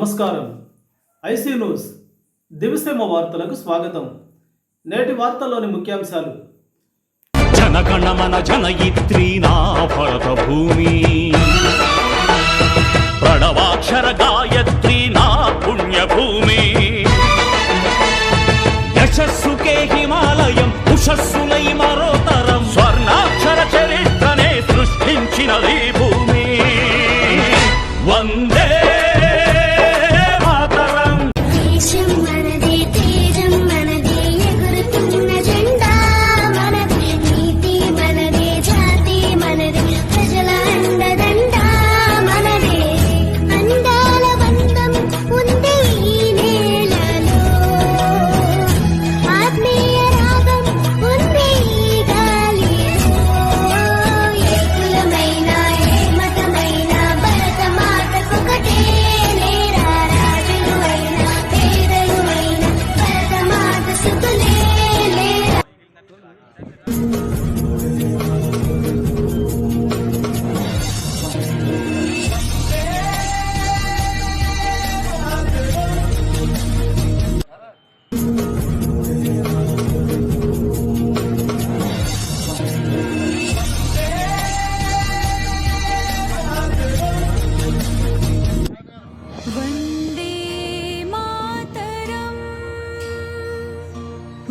నమస్కారం. IC news. దివిసేమ వార్తలకు స్వాగతం. నేటి వార్తల్లోని ముఖ్యాంశాలు. జనగణమన జనయిత్రీ నా భరత భూమి. ప్రణవాక్షర గాయత్రి నా పుణ్యభూమి. యశస్సుకే హిమాలయం ఉషస్సులై మరోతరం. స్వర్ణాక్షర చరిత్రనే సృష్టించినది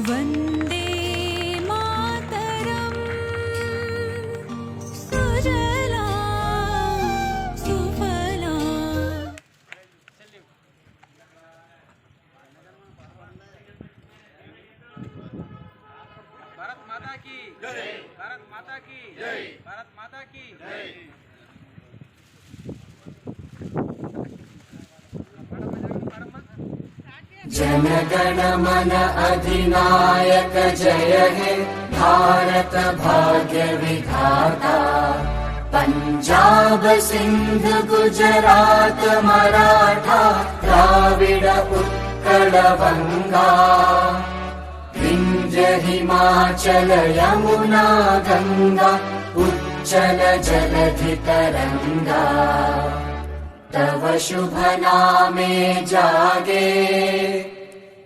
वंदे मातरम्। सुजला भारत माता की जय। भारत माता की जय। भारत माता की जय। जनगणमन अधिनायक जय हे। भारत भाग्य विधाता। पञ्जाब सिन्ध गुजरात मराठा द्राविड उत्कल बङ्गा विन्द्य हिमाचल यमुना गङ्गा उच्चल जलधि तरङ्गा तव शुभ नामे जागे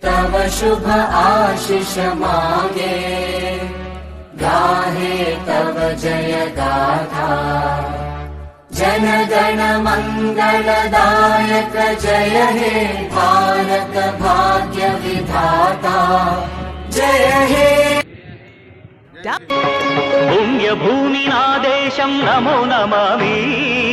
तव शुभ आशिष मागे। गाहे तव जय गाथा। जनगण मङ्गलदायक जय हे भारत भाग्य विधाता। जय हे। भुङ्गभूमिनादेशम् नमो नमामि।